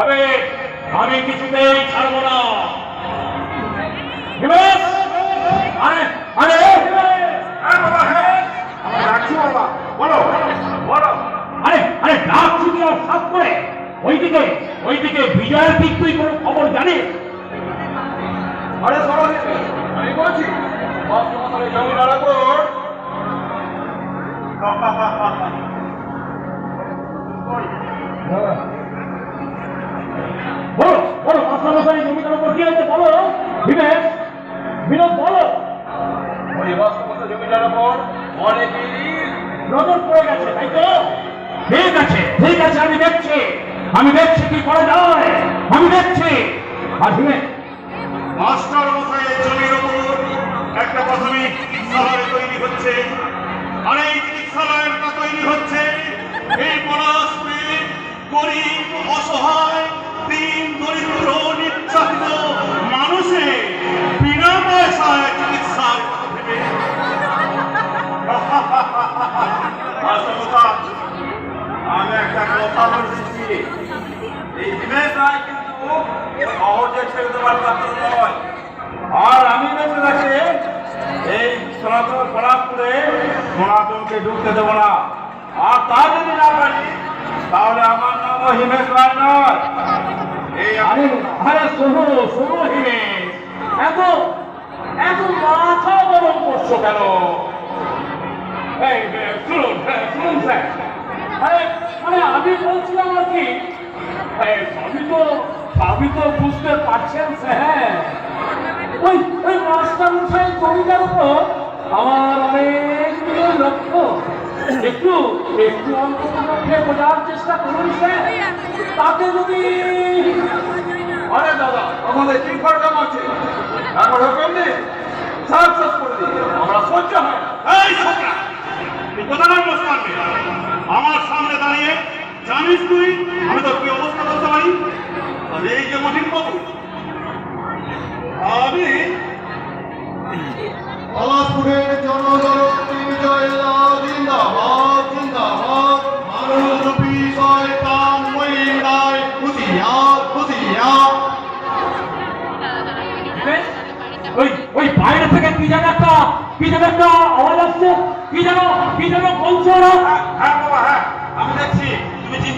তবে আমি কিছুতেই ছাড়ব না! আরে আরে বাবা হ্যাঁ বলো বলো। আরে আরে ডাক ছুটি আর সাত করে। ওইদিকে ওইদিকে বিজয়ের দিক তুই কোনো খবর জানিস? আরে আমি বলছি জমি বিবেক বিনোদ, বলো। গেছে, তাই তো? ঠিক আছে ঠিক আছে, আমি দেখছি। আমি দেখছি কি করা যায়। আমি দেখছি। আর বিবেক মাস্টার মশাইয়ের জমির উপর একটা প্রাথমিক আর আমি বেঁচে থাকি এই সনাতন পরাগপুরে সনাতনকে ঢুকতে দেবো না। আর তা যদি না পারি তাহলে আমার নাম হিমেশ রায় নয়। আরে আরে শোনো শোনো হিমেশ। এত এত মাথা গরম করছ কেন এই এ, শুনুন হ্যাঁ, শুনুন স্যার আরে আরে আমি বলছিলাম আর কি সবই তো সবই তো বুঝতে পারছেন, স্যার। ওই ওই আমার লক্ষ্য একটু একটু চেষ্টা করুন, স্যার। তাতে যদি আরে দাদা একবার হুকুম দিন সাকসেস করে দিন। আমরা হয় না। এই আমার সামনে দাঁড়িয়ে জানিস তুই? আমি তোর কি অবস্থা করতে পারি? আর এই যে মহিন বাবু আমি পলাশপুরের জনজননী বিজয় লাল জিন্দাবাদ জিন্দাবাদ। মানবরূপী শয়তান মহিম রায় হুঁশিয়ার হুঁশিয়ার ওই ওই বাইরে থেকে কি যেন একটা কি যেন একটা আওয়াজ আসছে কি যেন কি যেন বলছো ওরা। হ্যাঁ হ্যাঁ বাবা হ্যাঁ। আমি দেখছি।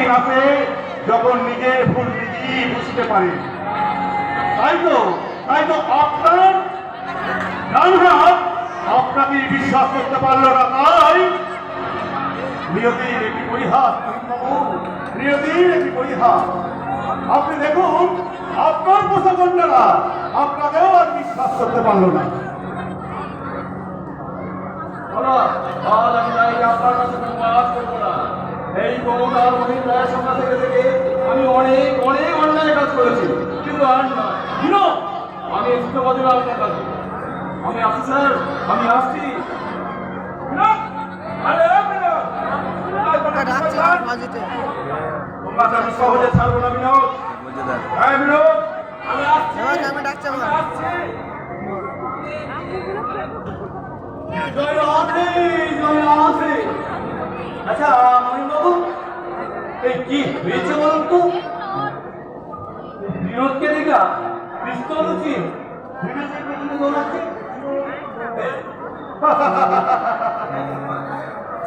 দিন আছে যখন ভুল নিজেই বুঝতে পারে। তাই তো তাই তো আপনার ডান হাত আপনাকে বিশ্বাস করতে পারল না, তাই আপনি দেখুন, আপনার পোষাকন্যারা আপনাকেও আর বিশ্বাস করতে পারল না। আপনার কাছে না। এই ক্ষমতার মহিম রায়ের সঙ্গে থেকে থেকে আমি অনেক অনেক অন্যায় কাজ করেছি। কিন্তু আর নয় আমি ইস্তফা দিলাম আপনার কাছে আমি আসছি। স্যার আমি আসছি তোমাকে আমি সহজে ছাড়বো না বিনোদ। হ্যাঁ বিনোদ। আমি আসছি। আমি ডাকছে আমি আসছি। জয় আছে জয় আছে আচ্ছা এই কি হয়েছে বলুন তো? দেখা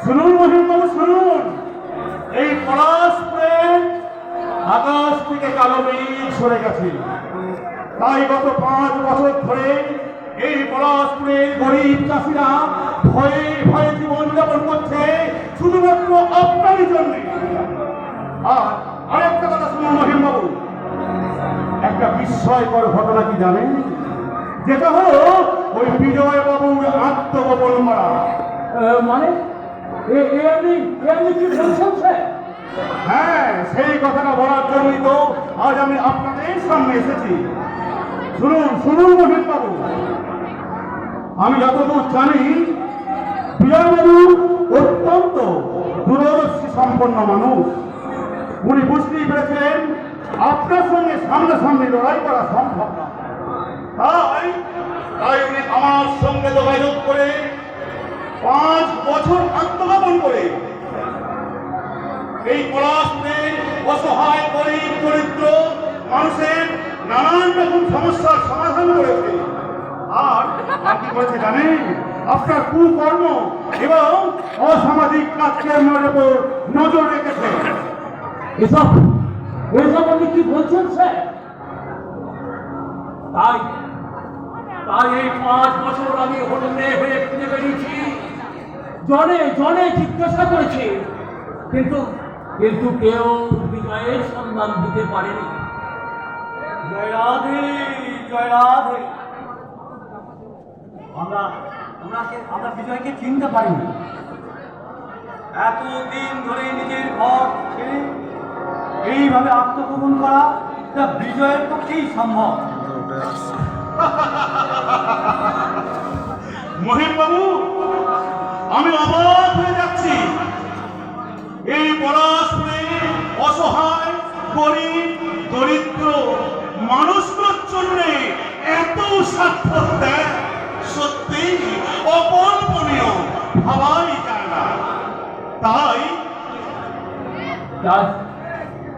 শুনুন মহিম বাবু, শুনুন। এই পলাশপুরের কালো মেঘ সরে গেছে। তাই গত পাঁচ বছর ধরে এই পলাশপুরের গরিব চাষিরা ভয়ে ভয়ে জীবনযাপন করছে, শুধুমাত্র আপনারই জন্য। আর আরেকটা কথা শুনুন মহিমবাবু। একটা বিস্ময়কর ঘটনা কি জানেন? যেটা হলো ওই বিজয় বাবুর আত্মগোপন করা মানে? এ এ আপনি এ আপনি কি বলছেন স্যার হ্যাঁ সেই কথাটা বলার জন্যই তো আজ আমি আপনাদের সামনে এসেছি। শুনুন শুনুন মহিন বাবু আমি যতদূর জানি বিজয়বাবু অত্যন্ত দূরদর্শী সম্পন্ন মানুষ। উনি বুঝতেই পেরেছিলেন, আপনার সঙ্গে সামনাসামনি লড়াই করা সম্ভব না। তাই তাই উনি আমার সঙ্গে যোগাযোগ করে পাঁচ বছর আত্মগোপন করে এই পলাশপুরে অসহায়, গরিব, দরিদ্র মানুষের নানান রকম সমস্যার সমাধান করেছে। আর কি করেছে জানেন, আপনার কুকর্ম এবং অসামাজিক কাজকর্মের উপর নজর রেখেছে। এসব এসব আপনি কি বলছেন স্যার? তাই তাই এই পাঁচ বছর আমি হোটেলে হয়ে খুঁজে বেরিয়েছি জনে জনে জিজ্ঞাসা করেছি কিন্তু কিন্তু কেউ বিজয়ের সন্ধান দিতে পারেনি। জয় রাধে জয় রাধে। আমরা আমরা কে- আমরা বিজয়কে চিনতে পারিনি। এতদিন ধরে নিজের ঘর ছেড়ে এইভাবে আত্মগোপন করা তা বিজয়ের পক্ষেই সম্ভব। মহিমবাবু আমি অবাক হয়ে যাচ্ছি। এই পলাশপুরে অসহায় গরিব দরিদ্র মানুষগুলোর জন্য এত স্বার্থ দেয় সত্যি অকল্পনীয় ভাবাই যায় না। তাই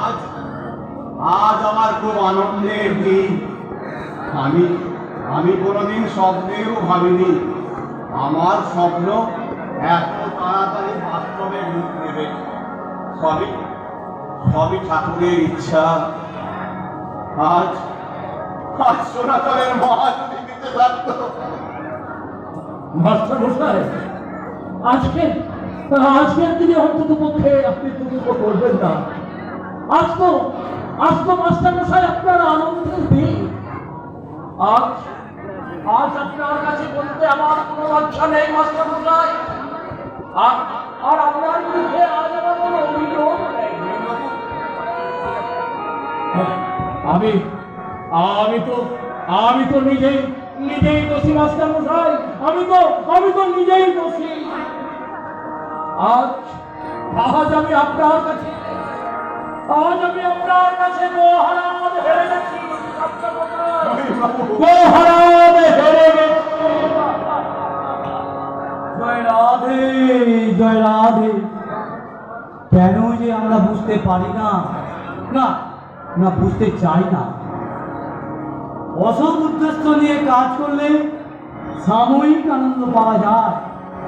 আজ আজ আমার খুব আনন্দের দিন। আমি আমি কোনোদিন স্বপ্নেও ভাবিনি, আমার স্বপ্ন এত তাড়াতাড়ি বাস্তবে রূপ নেবে। সবই সবই ঠাকুরের ইচ্ছা। আজ আজ সোনাতলের মহা দিতে থাকতো মাস্টার আজকে, আজকের দিনে অন্তত পক্ষে আপনি দুঃখ করবেন না। আমি আমি তো আমি তো নিজেই নিজেই দোষী, মাস্টার মশাই। আমি তো আমি তো নিজেই দোষী। আজ আজ আমি আপনার কাছে কেন যে আমরা বুঝতে পারি না? না না, বুঝতে চাই না। অসৎ উদ্দেশ্য নিয়ে কাজ করলে সাময়িক আনন্দ পাওয়া যায়।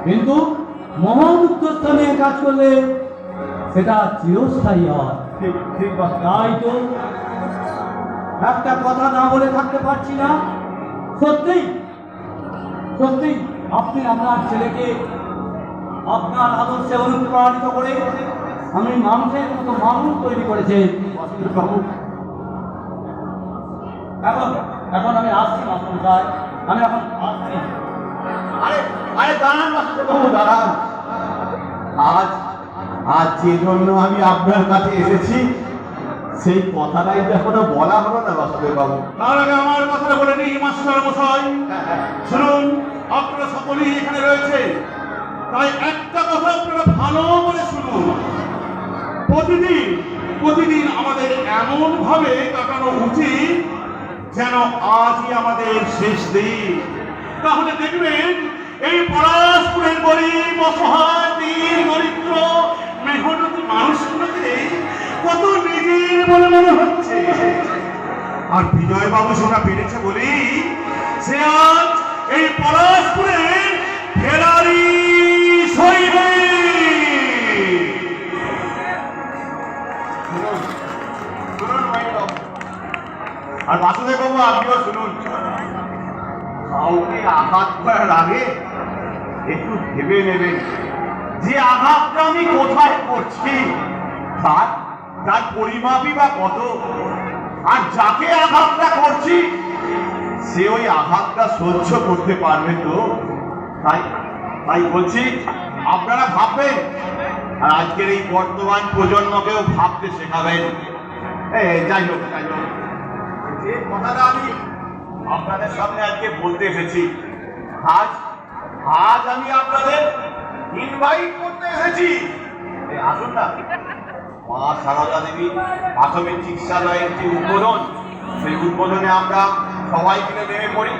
কিন্তু মহৎ উদ্দেশ্য নিয়ে কাজ করলে সেটা চিরস্থায়ী হয়। ঠিক তাই তো। একটা কথা না বলে থাকতে পারছি না। সত্যি? সত্যি, আপনি আপনার ছেলেকে আপনার আদর্শে অনুপ্রাণিত করে আমি মানুষের মতো মানুষ তৈরি করেছেন বাবু এখন এখন আমি আসছি মাস্টার সাহেব আমি এখন আসছি। আরে আরে দাঁড়ান মাস্টার দাঁড়ান। আজ আজ যে জন্য আমি আপনার কাছে এসেছি, সেই কথাটাই তো বলা হলো না বাসুদেব বাবু তার আগে আমার কথাটা বলে নিই মাস্টার মশাই শুনুন, আপনারা সকলেই এখানে রয়েছে। তাই একটা কথা আপনারা ভালো করে শুনুন। প্রতিদিন প্রতিদিন আমাদের এমন ভাবে কাটানো উচিত যেন আজই আমাদের শেষ দিন। তাহলে দেখবেন, এই পরাশপুরের গরিব অসহায় দিন দরিদ্র মেহনতি মানুষগুলোকে কত নিজের আর বিজয় বাবু সেটা পেরেছে বলেই সে আজ এই পলাশপুরের ফেরারি আর বাসুদেব বাবু আপনিও শুনুন। কাউকে আঘাত করার আগে একটু ভেবে নেবেন। যে আঘাতটা আমি কোথায় করছি, তার তার পরিমাপই বা কত? আর যাকে আঘাতটা করছি, সে ওই আঘাতটা সহ্য করতে পারবে তো? তাই তাই বলছি, আপনারা ভাববেন, আর আজকের এই বর্তমান প্রজন্মকেও ভাবতে শেখাবেন। যাই হোক যাই হোক। যে কথাটা আমি আপনাদের সামনে আজকে বলতে এসেছি, আজ আজ আমি আপনাদের ইনভাইট করতে এসেছি। আসুন না। মা সারদা দেবী, প্রাথমিক চিকিৎসালয়ের যে উদ্বোধন। সেই উদ্বোধনে আমরা সবাই মিলে নেমে পড়ি।